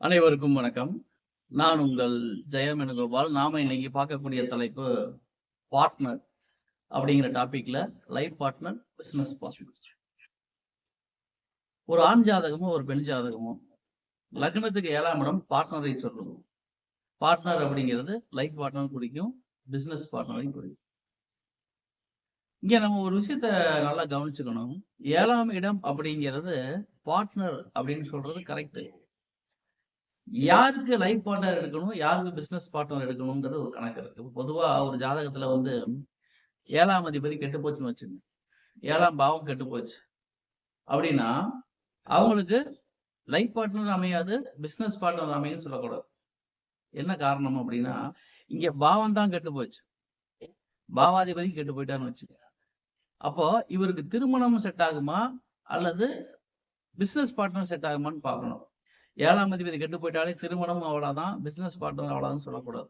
அனைவருக்கும் வணக்கம். நான் உங்கள் ஜெயம் வேணுகோபால். நாம இன்னைக்கு பார்க்கக்கூடிய தலைப்பு பார்ட்னர் அப்படிங்கிற டாபிக்ல லைஃப் பார்ட்னர் பிசினஸ் பார்ட்னர் ஒரு ஆண் ஜாதகமோ ஒரு பெண் ஜாதகமோ லக்னத்துக்கு ஏழாம் இடம் பார்ட்னரை சொல்லுவோம் பார்ட்னர் அப்படிங்கிறது லைஃப் பார்ட்னர் குறிக்கும் பிசினஸ் பார்ட்னரையும் குறிக்கும். இங்க நம்ம ஒரு விஷயத்த நல்லா கவனிச்சுக்கணும். ஏழாம் இடம் அப்படிங்கிறது பார்ட்னர் அப்படின்னு சொல்றது கரெக்ட் யாருக்கு லைஃப் பார்ட்னர் எடுக்கணும் யாருக்கு பிசினஸ் பார்ட்னர் எடுக்கணுங்கிறது ஒரு கணக்கு இருக்கு. பொதுவா ஒரு ஜாதகத்துல வந்து ஏழாம் அதிபதி கெட்டு போச்சுன்னு வச்சுங்க ஏழாம் பாவம் கெட்டு போச்சு. அப்படின்னா அவங்களுக்கு லைஃப் பார்ட்னர் அமையாது பிசினஸ் பார்ட்னர் அமையும் சொல்லக்கூடாது. என்ன காரணம் அப்படின்னா இங்க பாவம் தான் கெட்டு போச்சு. பாவாதிபதி கெட்டு போயிட்டான்னு வச்சுங்க அப்போ இவருக்கு திருமணம் செட் ஆகுமா அல்லது பிசினஸ் பார்ட்னர் செட் ஆகுமான்னு பார்க்கணும். ஏழாம் அதிபதி கெட்டு போயிட்டாலே திருமணம் அவ்வளோதான் பிஸ்னஸ் பார்ட்னர் அவ்வளோதான் சொல்லக்கூடாது.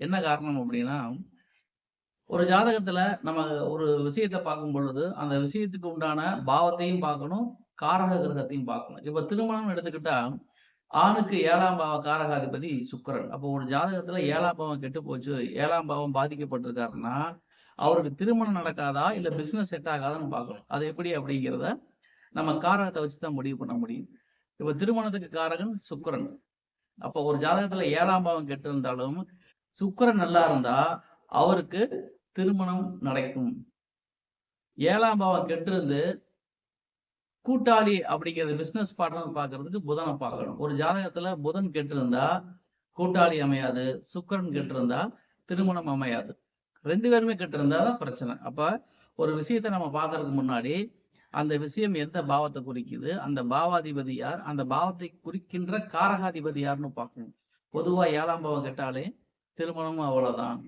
என்ன காரணம் அப்படின்னா ஒரு ஜாதகத்துல நம்ம ஒரு விஷயத்தை பார்க்கும் பொழுது அந்த விஷயத்துக்கு உண்டான பாவத்தையும் பார்க்கணும் காரக கிரகத்தையும் பார்க்கணும். இப்ப திருமணம் எடுத்துக்கிட்டா ஆணுக்கு ஏழாம் பாவ காரகாதிபதி சுக்கரன். அப்போ ஒரு ஜாதகத்துல ஏழாம் பாவம் கெட்டு போச்சு ஏழாம் பாவம் பாதிக்கப்பட்டிருக்காருன்னா அவருக்கு திருமணம் நடக்காதா இல்ல பிசினஸ் செட் ஆகாதான்னு பார்க்கணும். அது எப்படி அப்படிங்கிறத நம்ம காரகத்தை வச்சு தான் முடிவு பண்ண முடியும். இப்ப திருமணத்துக்கு காரகன் சுக்கரன். அப்போ ஒரு ஜாதகத்துல ஏழாம் பாவம் கெட்டு இருந்தாலும் சுக்கரன் நல்லா இருந்தா அவருக்கு திருமணம் நடக்கும். ஏழாம் பாவம் கெட்டிருந்து கூட்டாளி அப்படிங்கிறது பிசினஸ் பார்ட்னர் பாக்குறதுக்கு புதனை பார்க்கணும். ஒரு ஜாதகத்துல புதன் கெட்டு இருந்தா கூட்டாளி அமையாது சுக்கரன் கெட்டு இருந்தா திருமணம் அமையாது. ரெண்டு பேருமே கெட்டு தான் பிரச்சனை. அப்ப ஒரு விஷயத்தை நம்ம பார்க்கறதுக்கு முன்னாடி அந்த விஷயம் எந்த பாவத்தை குறிக்குது? அந்த பாவாதிபதி யார்? அந்த பாவத்தை குறிக்கின்ற காரகாதிபதி யாருன்னு பார்க்கணும். பொதுவா ஏழாம் பாவம் கெட்டாலே திருமணமும் அவ்வளவுதான்.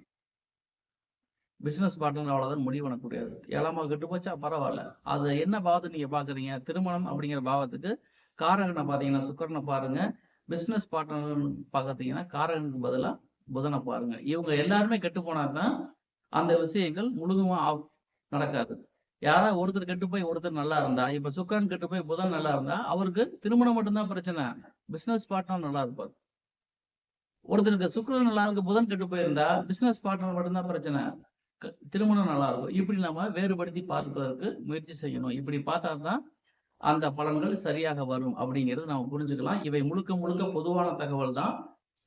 பிசினஸ் பார்ட்னர் அவ்வளவுதான் முடிவு பண்ணக்கூடியது ஏழாம் பாவம் கெட்டு போச்சா? பரவாயில்ல. அது என்ன பாவத்தை நீங்க பாக்குறீங்க திருமணம் அப்படிங்கிற பாவத்துக்கு காரகனை பாத்தீங்கன்னா சுக்கரனை பாருங்க. பிசினஸ் பார்ட்னர் பார்த்தீங்கன்னா காரகனுக்கு பதிலா புதனை பாருங்க. இவங்க எல்லாருமே கெட்டு போனாதான் அந்த விஷயங்கள் முழுதுமா நடக்காது. யாராவது ஒருத்தர் கெட்டு போய் ஒருத்தர் நல்லா இருந்தா இப்ப சுக்கான் கெட்டு போய் புதன் நல்லா இருந்தா அவருக்கு திருமணம் மட்டும்தான் பிரச்சனை. பிசினஸ் பார்ட்னர் நல்லா இருப்பார். ஒருத்தருக்கு சுக்கரன் நல்லா இருக்கு புதன் கெட்டு போயிருந்தா பிசினஸ் பார்ட்னர் மட்டும்தான் பிரச்சனை. திருமணம் நல்லா இருக்கும். இப்படி நாம வேறுபடுத்தி பார்ப்பதற்கு முயற்சி செய்யணும். இப்படி பார்த்தா தான் அந்த பலன்கள் சரியாக வரும் அப்படிங்கிறது நம்ம புரிஞ்சுக்கலாம். இவை முழுக்க முழுக்க பொதுவான தகவல் தான்.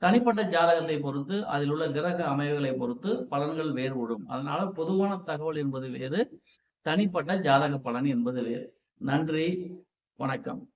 தனிப்பட்ட ஜாதகத்தை பொறுத்து அதில் உள்ள கிரக அமைவுகளை பொறுத்து பலன்கள் வேறுபடும். அதனால பொதுவான தகவல் என்பது வேறு. தனிப்பட்ட ஜாதக பலன் என்பது வேறு. நன்றி வணக்கம்.